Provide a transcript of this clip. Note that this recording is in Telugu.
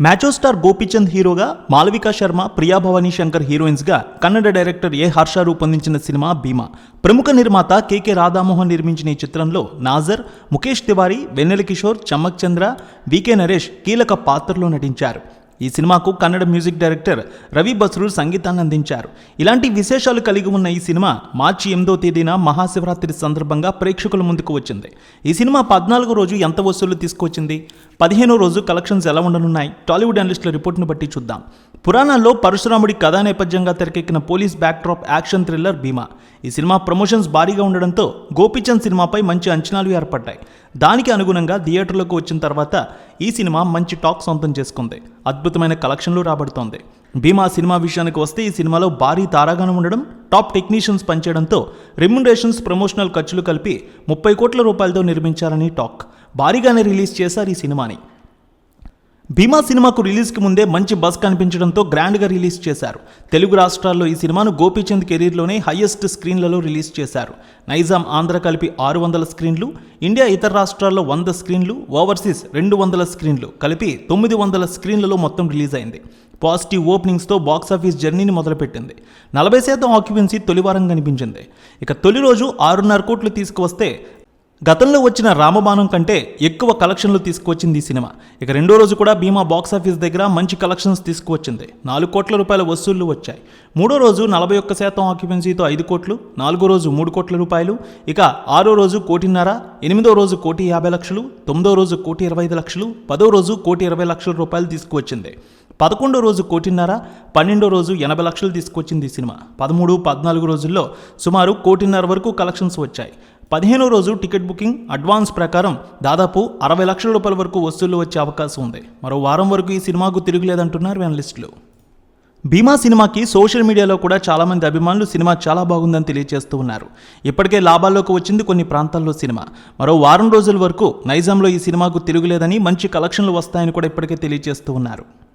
మ్యాచో స్టార్ గోపీచంద్ హీరోగా మాలవికా శర్మ ప్రియా భవానీ శంకర్ హీరోయిన్స్గా కన్నడ డైరెక్టర్ ఏ హర్ష రూపొందించిన సినిమా భీమా. ప్రముఖ నిర్మాత కెకె రాధామోహన్ నిర్మించిన ఈ చిత్రంలో నాజర్ ముఖేష్ తివారీ వెన్నెల కిషోర్ చమ్మక్ చంద్ర వికే నరేష్ కీలక పాత్రలో నటించారు. ఈ సినిమాకు కన్నడ మ్యూజిక్ డైరెక్టర్ రవి బస్రూర్ సంగీతాన్ని అందించారు. ఇలాంటి విశేషాలు కలిగి ఉన్న ఈ సినిమా మార్చి ఎనిమిదో తేదీన మహాశివరాత్రి సందర్భంగా ప్రేక్షకుల ముందుకు వచ్చింది. ఈ సినిమా పద్నాలుగో రోజు ఎంత వసూళ్ళు తీసుకొచ్చింది? పదిహేనో రోజు కలెక్షన్స్ ఎలా ఉండనున్నాయి? టాలీవుడ్ అనలిస్టుల రిపోర్ట్ను బట్టి చూద్దాం. పురాణాల్లో పరశురాముడి కథా నేపథ్యంగా తెరకెక్కిన police backdrop action thriller Bhimaa. ఈ సినిమా ప్రమోషన్స్ భారీగా ఉండడంతో గోపీచంద్ సినిమాపై మంచి అంచనాలు ఏర్పడ్డాయి. దానికి అనుగుణంగా థియేటర్లోకి వచ్చిన తర్వాత ఈ సినిమా మంచి టాక్ సొంతం చేసుకుంది. అద్భుతమైన కలెక్షన్లు రాబడుతోంది. భీమా సినిమా విషయానికి వస్తే ఈ సినిమాలో భారీ తారాగానం ఉండడం టాప్ టెక్నీషియన్స్ పనిచేయడంతో రెమ్యునరేషన్స్ ప్రమోషనల్ ఖర్చులు కలిపి ముప్పై కోట్ల రూపాయలతో నిర్మించారని టాక్. భారీగానే రిలీజ్ చేశారు ఈ సినిమాని. భీమా సినిమాకు రిలీజ్కి ముందే మంచి బస్ కనిపించడంతో గ్రాండ్గా రిలీజ్ చేశారు. తెలుగు రాష్ట్రాల్లో ఈ సినిమాను గోపీచంద్ కెరీర్లోనే హయ్యెస్ట్ స్క్రీన్లలో రిలీజ్ చేశారు. నైజాం ఆంధ్ర కలిపి ఆరు వందల స్క్రీన్లు ఇండియా ఇతర రాష్ట్రాల్లో వంద స్క్రీన్లు ఓవర్సీస్ రెండు వందల స్క్రీన్లు కలిపి తొమ్మిది వందల స్క్రీన్లలో మొత్తం రిలీజ్ అయింది. పాజిటివ్ ఓపెనింగ్స్తో బాక్సాఫీస్ జర్నీని మొదలుపెట్టింది. నలభై శాతం ఆక్యుపెన్సీ తొలివారం కనిపించింది. ఇక తొలి రోజు ఆరున్నర కోట్లు తీసుకువస్తే గతంలో వచ్చిన రామబాణం కంటే ఎక్కువ కలెక్షన్లు తీసుకువచ్చింది ఈ సినిమా. ఇక రెండో రోజు కూడా భీమా బాక్సాఫీస్ దగ్గర మంచి కలెక్షన్స్ తీసుకువచ్చింది. నాలుగు కోట్ల రూపాయల వసూళ్ళు వచ్చాయి. మూడో రోజు నలభై ఒక్క శాతం ఆక్యుపెన్సీతో ఐదు కోట్లు నాలుగో రోజు మూడు కోట్ల రూపాయలు ఇక ఆరో రోజు కోటిన్నర ఎనిమిదో రోజు కోటి యాభై లక్షలు తొమ్మిదో రోజు కోటి ఇరవై ఐదు లక్షలు పదో రోజు కోటి ఇరవై లక్షల రూపాయలు తీసుకువచ్చింది. పదకొండో రోజు కోటిన్నర పన్నెండో రోజు ఎనభై లక్షలు తీసుకొచ్చింది ఈ సినిమా. పదమూడు పద్నాలుగు రోజుల్లో సుమారు కోటిన్నర వరకు కలెక్షన్స్ వచ్చాయి. పదిహేనో రోజు టికెట్ బుకింగ్ అడ్వాన్స్ ప్రకారం దాదాపు అరవై లక్షల రూపాయల వరకు వసూళ్ళు వచ్చే అవకాశం ఉంది. మరో వారం వరకు ఈ సినిమాకు తిరుగులేదంటున్నారు అనలిస్టులు భీమా సినిమాకి సోషల్ మీడియాలో కూడా చాలామంది అభిమానులు సినిమా చాలా బాగుందని తెలియజేస్తూ ఉన్నారు. ఇప్పటికే లాభాల్లోకి వచ్చింది కొన్ని ప్రాంతాల్లో సినిమా. మరో వారం రోజుల వరకు నైజాంలో ఈ సినిమాకు తిరుగులేదని మంచి కలెక్షన్లు వస్తాయని కూడా ఇప్పటికే తెలియజేస్తూ ఉన్నారు.